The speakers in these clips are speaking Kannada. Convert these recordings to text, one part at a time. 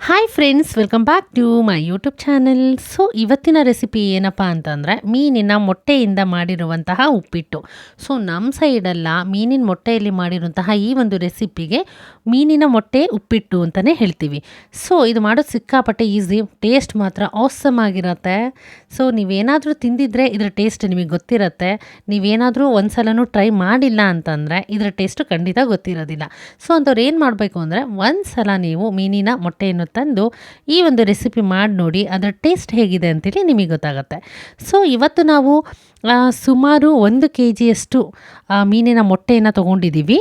Hi friends welcome back to my YouTube channel so ಇವತ್ತಿನ ರೆಸಿಪಿ ಏನಪ್ಪ ಅಂತಂದರೆ, ಮೀನಿನ ಮೊಟ್ಟೆಯಿಂದ ಮಾಡಿರುವಂತಹ ಉಪ್ಪಿಟ್ಟು. ಸೊ ನಮ್ಮ ಸೈಡೆಲ್ಲ ಮೀನಿನ ಮೊಟ್ಟೆಯಲ್ಲಿ ಮಾಡಿರುವಂತಹ ಈ ಒಂದು ರೆಸಿಪಿಗೆ ಮೀನಿನ ಮೊಟ್ಟೆ ಉಪ್ಪಿಟ್ಟು ಅಂತಲೇ ಹೇಳ್ತೀವಿ. ಸೊ ಇದು ಮಾಡೋದು ಸಿಕ್ಕಾಪಟ್ಟೆ ಈಸಿ ಟೇಸ್ಟ್ ಮಾತ್ರ ಆಸಮ್ ಆಗಿರುತ್ತೆ. ಸೊ ನೀವೇನಾದರೂ ತಿಂದಿದ್ರೆ ಇದರ ಟೇಸ್ಟ್ ನಿಮಗೆ ಗೊತ್ತಿರತ್ತೆ. ನೀವೇನಾದರೂ ಒಂದು ಸಲನೂ ಟ್ರೈ ಮಾಡಿಲ್ಲ ಅಂತಂದರೆ ಇದರ ಟೇಸ್ಟು ಖಂಡಿತ ಗೊತ್ತಿರೋದಿಲ್ಲ. ಸೊ ಅಂಥವ್ರು ಏನು ಮಾಡಬೇಕು ಅಂದರೆ ಒಂದು ಸಲ ನೀವು ಮೀನಿನ ಮೊಟ್ಟೆಯನ್ನು ತಂದು ಈ ಒಂದು ರೆಸಿಪಿ ಮಾಡಿ ನೋಡಿ ಅದರ ಟೇಸ್ಟ್ ಹೇಗಿದೆ ಅಂತೇಳಿ ನಿಮಗೆ ಗೊತ್ತಾಗುತ್ತೆ. ಸೊ ಇವತ್ತು ನಾವು ಸುಮಾರು ಒಂದು ಕೆ ಜಿಯಷ್ಟು ಮೀನಿನ ಮೊಟ್ಟೆಯನ್ನು ತೊಗೊಂಡಿದ್ದೀವಿ.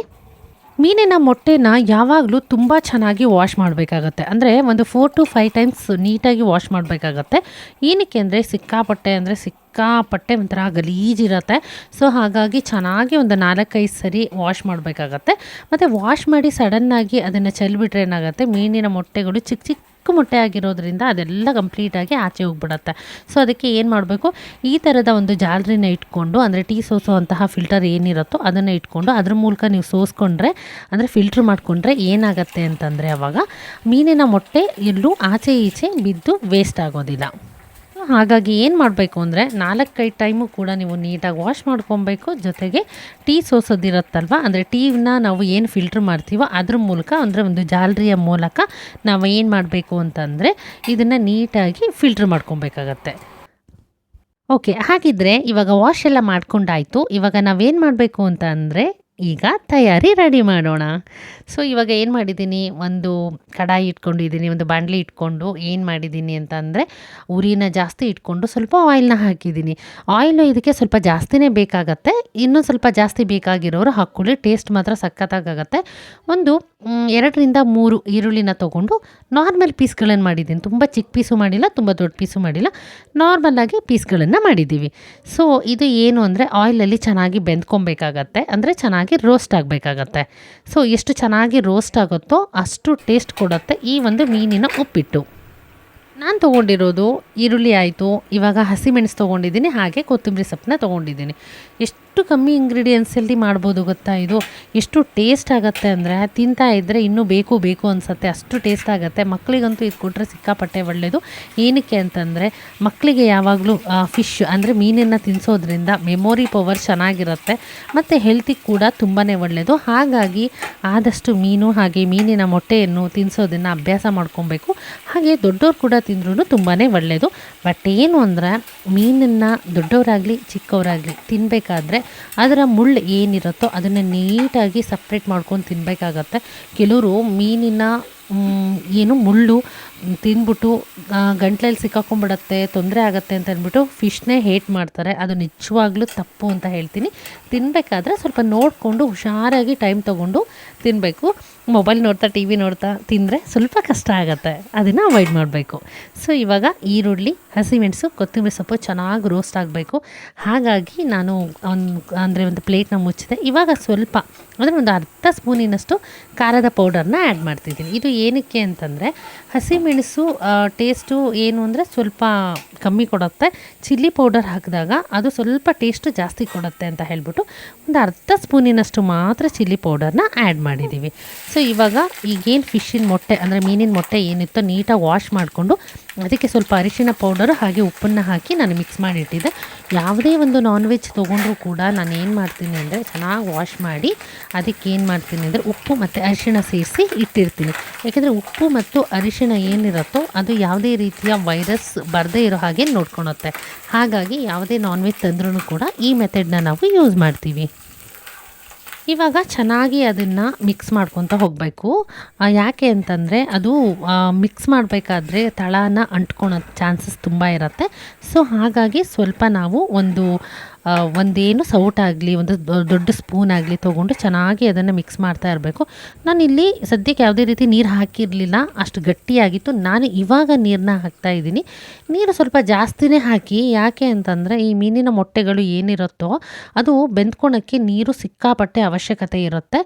ಮೀನಿನ ಮೊಟ್ಟೆನ ಯಾವಾಗಲೂ ತುಂಬ ಚೆನ್ನಾಗಿ ವಾಶ್ ಮಾಡಬೇಕಾಗತ್ತೆ. ಅಂದರೆ ಒಂದು ಫೋರ್ ಟು ಫೈವ್ ಟೈಮ್ಸ್ ನೀಟಾಗಿ ವಾಶ್ ಮಾಡಬೇಕಾಗತ್ತೆ. ಏನಕ್ಕೆ ಅಂದರೆ ಸಿಕ್ಕಾಪಟ್ಟೆ ಅಂದರೆ ಸಿಕ್ಕಾಪಟ್ಟೆ ಒಂಥರ ಗಲೀಜಿರತ್ತೆ ಸೊ ಹಾಗಾಗಿ ಚೆನ್ನಾಗಿ ಒಂದು ನಾಲ್ಕೈದು ಸರಿ ವಾಶ್ ಮಾಡಬೇಕಾಗತ್ತೆ. ಮತ್ತು ವಾಶ್ ಮಾಡಿ ಸಡನ್ನಾಗಿ ಅದನ್ನು ಚೆಲ್ಬಿಟ್ರೆ ಏನಾಗುತ್ತೆ? ಮೀನಿನ ಮೊಟ್ಟೆಗಳು ಚಿಕ್ಕ ಚಿಕ್ಕ ಮೊಟ್ಟೆ ಆಗಿರೋದ್ರಿಂದ ಅದೆಲ್ಲ ಕಂಪ್ಲೀಟಾಗಿ ಆಚೆ ಹೋಗ್ಬಿಡತ್ತೆ. ಸೊ ಅದಕ್ಕೆ ಏನು ಮಾಡಬೇಕು? ಈ ಥರದ ಒಂದು ಜಾಲರಿನ ಇಟ್ಕೊಂಡು, ಅಂದರೆ ಟೀ ಸೋಸುವಂತಹ ಫಿಲ್ಟರ್ ಏನಿರುತ್ತೋ ಅದನ್ನು ಇಟ್ಕೊಂಡು, ಅದ್ರ ಮೂಲಕ ನೀವು ಸೋಸ್ಕೊಂಡ್ರೆ, ಅಂದರೆ ಫಿಲ್ಟ್ರ್ ಮಾಡಿಕೊಂಡ್ರೆ ಏನಾಗುತ್ತೆ ಅಂತಂದರೆ ಅವಾಗ ಮೀನಿನ ಮೊಟ್ಟೆ ಎಲ್ಲೂ ಆಚೆ ಈಚೆ ಬಿದ್ದು ವೇಸ್ಟ್ ಆಗೋದಿಲ್ಲ. ಹಾಗಾಗಿ ಏನು ಮಾಡಬೇಕು ಅಂದರೆ ನಾಲ್ಕೈದು ಟೈಮು ಕೂಡ ನೀವು ನೀಟಾಗಿ ವಾಶ್ ಮಾಡ್ಕೊಬೇಕು. ಜೊತೆಗೆ ಟೀ ಸೋಸೋದಿರುತ್ತಲ್ವ? ಅಂದರೆ ಟೀನ ನಾವು ಏನು ಫಿಲ್ಟ್ರ್ ಮಾಡ್ತೀವೋ ಅದ್ರ ಮೂಲಕ ಅಂದರೆ ಒಂದು ಜಾಲರಿಯ ಮೂಲಕ ನಾವು ಏನು ಮಾಡಬೇಕು ಅಂತಂದರೆ ಇದನ್ನು ನೀಟಾಗಿ ಫಿಲ್ಟ್ರ್ ಮಾಡ್ಕೊಬೇಕಾಗತ್ತೆ. ಓಕೆ ಹಾಗಿದ್ರೆ ಇವಾಗ ವಾಶ್ ಎಲ್ಲ ಮಾಡ್ಕೊಂಡಾಯಿತು. ಇವಾಗ ನಾವೇನು ಮಾಡಬೇಕು ಅಂತ ಅಂದರೆ ಈಗ ತಯಾರಿ ರೆಡಿ ಮಾಡೋಣ. ಸೊ ಇವಾಗ ಏನು ಮಾಡಿದ್ದೀನಿ? ಒಂದು ಕಡಾಯಿ ಇಟ್ಕೊಂಡಿದ್ದೀನಿ, ಒಂದು ಬಾಣಲಿ ಇಟ್ಕೊಂಡು ಏನು ಮಾಡಿದ್ದೀನಿ ಅಂತ ಅಂದರೆ ಉರಿನ ಜಾಸ್ತಿ ಇಟ್ಕೊಂಡು ಸ್ವಲ್ಪ ಆಯಿಲ್ನ ಹಾಕಿದ್ದೀನಿ. ಆಯಿಲು ಇದಕ್ಕೆ ಸ್ವಲ್ಪ ಜಾಸ್ತಿನೇ ಬೇಕಾಗತ್ತೆ. ಇನ್ನೂ ಸ್ವಲ್ಪ ಜಾಸ್ತಿ ಬೇಕಾಗಿರೋರು ಹಾಕ್ಕೊಳ್ಳಿ ಟೇಸ್ಟ್ ಮಾತ್ರ ಸಖತ್ತಾಗತ್ತೆ ಒಂದು ಎರಡರಿಂದ ಮೂರು ಈರುಳ್ಳಿನ ತೊಗೊಂಡು ನಾರ್ಮಲ್ ಪೀಸ್ಗಳನ್ನು ಮಾಡಿದ್ದೀನಿ. ತುಂಬ ಚಿಕ್ಕ ಪೀಸು ಮಾಡಿಲ್ಲ, ತುಂಬ ದೊಡ್ಡ ಪೀಸು ಮಾಡಿಲ್ಲ. ನಾರ್ಮಲಾಗಿ ಪೀಸ್ಗಳನ್ನು ಮಾಡಿದ್ದೀವಿ. ಸೊ ಇದು ಏನು ಅಂದರೆ ಆಯಿಲಲ್ಲಿ ಚೆನ್ನಾಗಿ ಬೆಂದ್ಕೊಬೇಕಾಗತ್ತೆ. ಅಂದರೆ ಚೆನ್ನಾಗಿ ರೋಸ್ಟ್ ಆಗಬೇಕಾಗತ್ತೆ. ಸೊ ಎಷ್ಟು ಚೆನ್ನಾಗಿ ರೋಸ್ಟ್ ಆಗುತ್ತೋ ಅಷ್ಟು ಟೇಸ್ಟ್ ಕೊಡುತ್ತೆ ಈ ಒಂದು ಮೀನಿನ ಉಪ್ಪಿಟ್ಟು. ನಾನು ತೊಗೊಂಡಿರೋದು ಈರುಳ್ಳಿ ಆಯಿತು. ಇವಾಗ ಹಸಿಮೆಣಸು ತೊಗೊಂಡಿದ್ದೀನಿ, ಹಾಗೆ ಕೊತ್ತಂಬರಿ ಸೊಪ್ಪನ್ನ ತೊಗೊಂಡಿದ್ದೀನಿ. ಎಷ್ಟು ಕಮ್ಮಿ ಇಂಗ್ರೀಡಿಯೆಂಟ್ಸಲ್ಲಿ ಮಾಡ್ಬೋದು ಗೊತ್ತಾ ಇದು? ಎಷ್ಟು ಟೇಸ್ಟ್ ಆಗುತ್ತೆ ಅಂದರೆ, ತಿಂತಾ ಇದ್ದರೆ ಇನ್ನೂ ಬೇಕು ಬೇಕು ಅನಿಸುತ್ತೆ. ಅಷ್ಟು ಟೇಸ್ಟ್ ಆಗುತ್ತೆ. ಮಕ್ಕಳಿಗಂತೂ ಇದು ಕೊಟ್ಟರೆ ಸಿಕ್ಕಾಪಟ್ಟೆ ಒಳ್ಳೆಯದು ಏನಕ್ಕೆ ಅಂತಂದರೆ ಮಕ್ಕಳಿಗೆ ಯಾವಾಗಲೂ ಫಿಶ್ ಅಂದರೆ ಮೀನನ್ನು ತಿನ್ನಿಸೋದ್ರಿಂದ ಮೆಮೊರಿ ಪವರ್ ಚೆನ್ನಾಗಿರುತ್ತೆ. ಮತ್ತು ಹೆಲ್ತಿಗೆ ಕೂಡ ತುಂಬಾ ಒಳ್ಳೆಯದು ಹಾಗಾಗಿ ಆದಷ್ಟು ಮೀನು, ಹಾಗೆ ಮೀನಿನ ಮೊಟ್ಟೆಯನ್ನು ತಿನ್ನಿಸೋದನ್ನು ಅಭ್ಯಾಸ ಮಾಡ್ಕೊಬೇಕು. ಹಾಗೆ ದೊಡ್ಡವ್ರು ಕೂಡ ತಿಂದ್ರೂ ತುಂಬಾ ಒಳ್ಳೆಯದು ಬಟ್ ಏನು ಅಂದರೆ, ಮೀನನ್ನು ದೊಡ್ಡವರಾಗಲಿ, ಚಿಕ್ಕವರಾಗಲಿ ತಿನ್ನಬೇಕಾದ್ರೆ ಅದರ ಮುಳ್ಳು ಏನಿರುತ್ತೋ ಅದನ್ನು ನೀಟಾಗಿ ಸಪ್ರೇಟ್ ಮಾಡ್ಕೊಂಡು ತಿನ್ನಬೇಕಾಗತ್ತೆ ಕೆಲವರು ಮೀನಿನ ಏನು ಮುಳ್ಳು ತಿಂದ್ಬಿಟ್ಟು ಗಂಟ್ಲಲ್ಲಿ ಸಿಕ್ಕಾಕೊಂಡ್ಬಿಡತ್ತೆ ತೊಂದರೆ ಆಗುತ್ತೆ ಅಂತ ಅಂದ್ಬಿಟ್ಟು ಫಿಶ್ನೇ ಹೇಟ್ ಮಾಡ್ತಾರೆ. ಅದು ನಿಜವಾಗ್ಲೂ ತಪ್ಪು ಅಂತ ಹೇಳ್ತೀನಿ. ತಿನ್ನಬೇಕಾದ್ರೆ ಸ್ವಲ್ಪ ನೋಡಿಕೊಂಡು, ಹುಷಾರಾಗಿ ಟೈಮ್ ತೊಗೊಂಡು ತಿನ್ನಬೇಕು ಮೊಬೈಲ್ ನೋಡ್ತಾ, ಟಿ ವಿ ನೋಡ್ತಾ ತಿಂದರೆ ಸ್ವಲ್ಪ ಕಷ್ಟ ಆಗುತ್ತೆ. ಅದನ್ನು ಅವಾಯ್ಡ್ ಮಾಡಬೇಕು. ಸೊ, ಇವಾಗ ಈರುಳ್ಳಿ, ಹಸಿಮೆಣಸು, ಕೊತ್ತಂಬರಿ ಸೊಪ್ಪು ಚೆನ್ನಾಗಿ ರೋಸ್ಟ್ ಆಗಬೇಕು. ಹಾಗಾಗಿ ನಾನು ಒಂದು, ಅಂದರೆ ಒಂದು ಪ್ಲೇಟ್ನ ಮುಚ್ಚಿದೆ. ಇವಾಗ ಸ್ವಲ್ಪ, ಅಂದರೆ ಒಂದು ಅರ್ಧ ಸ್ಪೂನಿನಷ್ಟು ಖಾರದ ಪೌಡರ್ನ ಆ್ಯಡ್ ಮಾಡ್ತಿದ್ದೀನಿ. ಇದು ಏನಕ್ಕೆ ಅಂತಂದರೆ ಹಸಿಮೆಣಸು ಟೇಸ್ಟು ಏನು ಅಂದರೆ ಸ್ವಲ್ಪ ಕಮ್ಮಿ ಕೊಡುತ್ತೆ. ಚಿಲ್ಲಿ ಪೌಡರ್ ಹಾಕಿದಾಗ ಅದು ಸ್ವಲ್ಪ ಟೇಸ್ಟ್ ಜಾಸ್ತಿ ಕೊಡುತ್ತೆ ಅಂತ ಹೇಳ್ಬಿಟ್ಟು ಒಂದು ಅರ್ಧ ಸ್ಪೂನಿನಷ್ಟು ಮಾತ್ರ ಚಿಲ್ಲಿ ಪೌಡರ್ನ ಆ್ಯಡ್ ಮಾಡಿದ್ದೀವಿ ಸೊ, ಇವಾಗ ಈಗೇನು ಫಿಶ್ಶಿನ ಮೊಟ್ಟೆ ಅಂದರೆ ಮೀನಿನ ಮೊಟ್ಟೆ ಏನಿತ್ತೋ ನೀಟಾಗಿ ವಾಶ್ ಮಾಡಿಕೊಂಡು ಅದಕ್ಕೆ ಸ್ವಲ್ಪ ಅರಿಶಿನ ಪೌಡರು ಹಾಗೆ ಉಪ್ಪನ್ನು ಹಾಕಿ ನಾನು ಮಿಕ್ಸ್ ಮಾಡಿ ಇಟ್ಟಿದ್ದೆ ಯಾವುದೇ ಒಂದು ನಾನ್ ವೆಜ್ ತೊಗೊಂಡ್ರೂ ಕೂಡ ನಾನು ಏನು ಮಾಡ್ತೀನಿ ಅಂದರೆ ಚೆನ್ನಾಗಿ ವಾಶ್ ಮಾಡಿ ಅದಕ್ಕೆ ಏನು ಮಾಡ್ತೀನಿ ಅಂದರೆ ಉಪ್ಪು ಮತ್ತು ಅರಿಶಿಣ ಸೇರಿಸಿ ಇಟ್ಟಿರ್ತೀನಿ. ಯಾಕೆಂದರೆ ಉಪ್ಪು ಮತ್ತು ಅರಿಶಿಣ ಏನಿರುತ್ತೋ ಅದು ಯಾವುದೇ ರೀತಿಯ ವೈರಸ್ ಬರದೇ ಇರೋ ಹಾಗೆ ನೋಡ್ಕೊಳುತ್ತೆ. ಹಾಗಾಗಿ ಯಾವುದೇ ನಾನ್ ವೆಜ್ ತಂದ್ರೂ ಕೂಡ ಈ ಮೆಥಡ್ನ ನಾವು ಯೂಸ್ ಮಾಡ್ತೀವಿ. ಇವಾಗ ಚೆನ್ನಾಗಿ ಅದನ್ನು ಮಿಕ್ಸ್ ಮಾಡ್ಕೊತ ಹೋಗಬೇಕು. ಯಾಕೆ ಅಂತಂದರೆ ಅದು ಮಿಕ್ಸ್ ಮಾಡಬೇಕಾದ್ರೆ ತಳನ ಅಂಟ್ಕೊಳೋ ಚಾನ್ಸಸ್ ತುಂಬ ಇರುತ್ತೆ. ಸೊ ಹಾಗಾಗಿ ಸ್ವಲ್ಪ ನಾವು ಒಂದು ಒಂದೇನು ಆಗಲಿ, ಒಂದು ದೊಡ್ಡ ಸ್ಪೂನ್ ಆಗಲಿ ತೊಗೊಂಡು ಚೆನ್ನಾಗಿ ಅದನ್ನು ಮಿಕ್ಸ್ ಮಾಡ್ತಾ ಇರಬೇಕು. ನಾನು ಇಲ್ಲಿ ಸದ್ಯಕ್ಕೆ ಯಾವುದೇ ರೀತಿ ನೀರು ಹಾಕಿರಲಿಲ್ಲ, ಅಷ್ಟು ಗಟ್ಟಿಯಾಗಿತ್ತು. ನಾನು ಇವಾಗ ನೀರನ್ನ ಹಾಕ್ತಾ ಇದ್ದೀನಿ. ನೀರು ಸ್ವಲ್ಪ ಜಾಸ್ತಿನೇ ಹಾಕಿ, ಯಾಕೆ ಅಂತಂದರೆ ಈ ಮೀನಿನ ಮೊಟ್ಟೆಗಳು ಏನಿರುತ್ತೋ ಅದು ಬೆಂದ್ಕೊಳಕ್ಕೆ ನೀರು ಸಿಕ್ಕಾಪಟ್ಟೆ ಅವಶ್ಯಕತೆ ಇರುತ್ತೆ.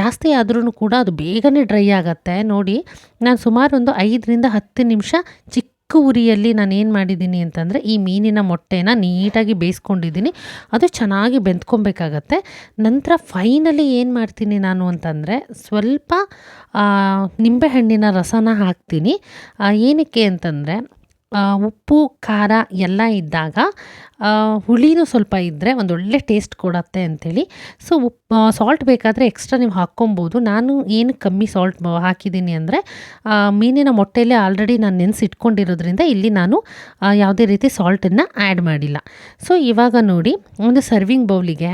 ಜಾಸ್ತಿ ಆದ್ರೂ ಕೂಡ ಅದು ಬೇಗನೆ ಡ್ರೈ ಆಗುತ್ತೆ. ನೋಡಿ, ನಾನು ಸುಮಾರು ಒಂದು ಐದರಿಂದ ಹತ್ತು ನಿಮಿಷ ಚಿಕ್ಕ ಚಿಕ್ಕ ಉರಿಯಲ್ಲಿ ನಾನು ಏನು ಮಾಡಿದ್ದೀನಿ ಅಂತಂದರೆ ಈ ಮೀನಿನ ಮೊಟ್ಟೆನ ನೀಟಾಗಿ ಬೇಯಿಸ್ಕೊಂಡಿದ್ದೀನಿ. ಅದು ಚೆನ್ನಾಗಿ ಬೆಂದ್ಕೊಬೇಕಾಗತ್ತೆ. ನಂತರ ಫೈನಲಿ ಏನು ಮಾಡ್ತೀನಿ ನಾನು ಅಂತಂದರೆ ಸ್ವಲ್ಪ ನಿಂಬೆಹಣ್ಣಿನ ರಸನ ಹಾಕ್ತೀನಿ. ಏನಕ್ಕೆ ಅಂತಂದರೆ ಉಪ್ಪು, ಖಾರ ಎಲ್ಲ ಇದ್ದಾಗ ಹುಳಿನೂ ಸ್ವಲ್ಪ ಇದ್ದರೆ ಒಂದೊಳ್ಳೆ ಟೇಸ್ಟ್ ಕೊಡತ್ತೆ ಅಂಥೇಳಿ ಸೊ ಉಪ್ಪು ಸಾಲ್ಟ್ ಬೇಕಾದರೆ ಎಕ್ಸ್ಟ್ರಾ ನೀವು ಹಾಕ್ಕೊಬೋದು. ನಾನು ಏನು ಕಮ್ಮಿ ಸಾಲ್ಟ್ ಹಾಕಿದ್ದೀನಿ ಅಂದರೆ ಮೀನಿನ ಮೊಟ್ಟೆಯಲ್ಲೇ ಆಲ್ರೆಡಿ ನಾನು ನೆನೆಸಿಟ್ಕೊಂಡಿರೋದ್ರಿಂದ ಇಲ್ಲಿ ನಾನು ಯಾವುದೇ ರೀತಿ ಸಾಲ್ಟನ್ನು ಆ್ಯಡ್ ಮಾಡಿಲ್ಲ. ಸೊ ಇವಾಗ ನೋಡಿ, ಒಂದು ಸರ್ವಿಂಗ್ ಬೌಲಿಗೆ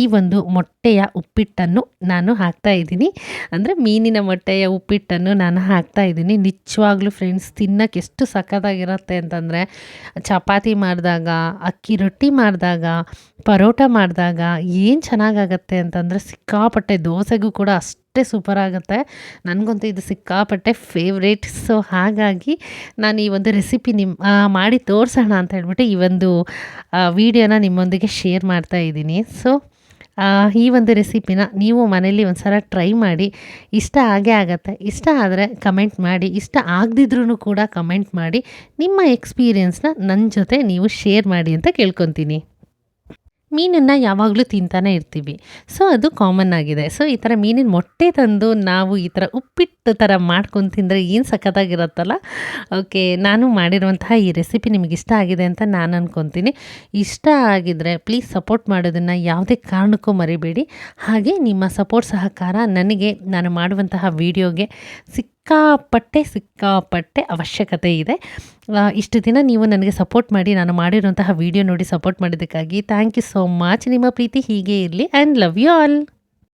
ಈ ಒಂದು ಮೊಟ್ಟೆಯ ಉಪ್ಪಿಟ್ಟನ್ನು ನಾನು ಹಾಕ್ತಾ ಇದ್ದೀನಿ. ಅಂದರೆ ಮೀನಿನ ಮೊಟ್ಟೆಯ ಉಪ್ಪಿಟ್ಟನ್ನು ನಾನು ಹಾಕ್ತಾ ಇದ್ದೀನಿ. ನಿಜವಾಗ್ಲೂ ಫ್ರೆಂಡ್ಸ್ ತಿನ್ನೋಕ್ಕೆ ಎಷ್ಟು ಸಖತ್ತಾಗಿರುತ್ತೆ ಅಂತಂದರೆ, ಚಪಾತಿ ಮಾಡಿದಾಗ, ಅಕ್ಕಿ ರೊಟ್ಟಿ ಮಾಡಿದಾಗ, ಪರೋಟ ಮಾಡಿದಾಗ ಏನು ಚೆನ್ನಾಗಾಗತ್ತೆ ಅಂತಂದರೆ ಸಿಕ್ಕಾಪಟ್ಟೆ ದೋಸೆಗೂ ಕೂಡ ಅಷ್ಟೇ ಸೂಪರ್ ಆಗುತ್ತೆ. ನನಗಂತೂ ಇದು ಸಿಕ್ಕಾಪಟ್ಟೆ ಫೇವ್ರೇಟ್ ಸೊ ಹಾಗಾಗಿ ನಾನು ಈ ಒಂದು ರೆಸಿಪಿ ನಿಮ್ಮ ಮಾಡಿ ತೋರಿಸೋಣ ಅಂತ ಹೇಳ್ಬಿಟ್ಟು ಈ ಒಂದು ವಿಡಿಯೋನ ನಿಮ್ಮೊಂದಿಗೆ ಶೇರ್ ಮಾಡ್ತಾ ಇದ್ದೀನಿ. ಸೊ ಈ ಒಂದು ರೆಸಿಪಿನ ನೀವು ಮನೇಲಿ ಒಂದು ಸಲ ಟ್ರೈ ಮಾಡಿ. ಇಷ್ಟ ಆಗೇ ಆಗತ್ತೆ. ಇಷ್ಟ ಆದರೆ ಕಮೆಂಟ್ ಮಾಡಿ. ಇಷ್ಟ ಆಗದಿದ್ರೂ ಕೂಡ ಕಮೆಂಟ್ ಮಾಡಿ. ನಿಮ್ಮ ಎಕ್ಸ್ಪೀರಿಯನ್ಸ್ನ ನನ್ನ ಜೊತೆ ನೀವು ಶೇರ್ ಮಾಡಿ ಅಂತ ಕೇಳ್ಕೊತೀನಿ. ಮೀನನ್ನು ಯಾವಾಗಲೂ ತಿಂತಾನೆ ಇರ್ತೀವಿ. ಸೊ ಅದು ಕಾಮನ್ ಆಗಿದೆ. ಸೊ ಈ ಥರ ಮೀನಿನ ಮೊಟ್ಟೆ ತಂದು ನಾವು ಈ ಥರ ಉಪ್ಪಿಟ್ಟು ಥರ ಮಾಡ್ಕೊಂಡು ತಿಂದರೆ ಏನು ಸಖತ್ತಾಗಿರುತ್ತಲ್ಲ? ಓಕೆ ನಾನು ಮಾಡಿರುವಂತಹ ಈ ರೆಸಿಪಿ ನಿಮಗೆ ಇಷ್ಟ ಆಗಿದೆ ಅಂತ ನಾನು ಅಂದ್ಕೊತೀನಿ ಇಷ್ಟ ಆಗಿದ್ದರೆ ಪ್ಲೀಸ್ ಸಪೋರ್ಟ್ ಮಾಡೋದನ್ನು ಯಾವುದೇ ಕಾರಣಕ್ಕೂ ಮರಿಬೇಡಿ. ಹಾಗೆ ನಿಮ್ಮ ಸಪೋರ್ಟ್ ಸಹಕಾರ ನನಗೆ, ನಾನು ಮಾಡುವಂತಹ ವಿಡಿಯೋಗೆ ಸಿಕ್ಕಾಪಟ್ಟೆ ಸಿಕ್ಕಾಪಟ್ಟೆ ಅವಶ್ಯಕತೆ ಇದೆ. ಇಷ್ಟು ದಿನ ನೀವು ನನಗೆ ಸಪೋರ್ಟ್ ಮಾಡಿ, ನಾನು ಮಾಡಿರುವಂತಹ ವಿಡಿಯೋ ನೋಡಿ ಸಪೋರ್ಟ್ ಮಾಡಿದ್ದಕ್ಕಾಗಿ ಥ್ಯಾಂಕ್ ಯು ಸೋ ಮಚ್ ನಿಮ್ಮ ಪ್ರೀತಿ ಹೀಗೆ ಇರಲಿ ಆ್ಯಂಡ್ ಲವ್ ಯು ಆಲ್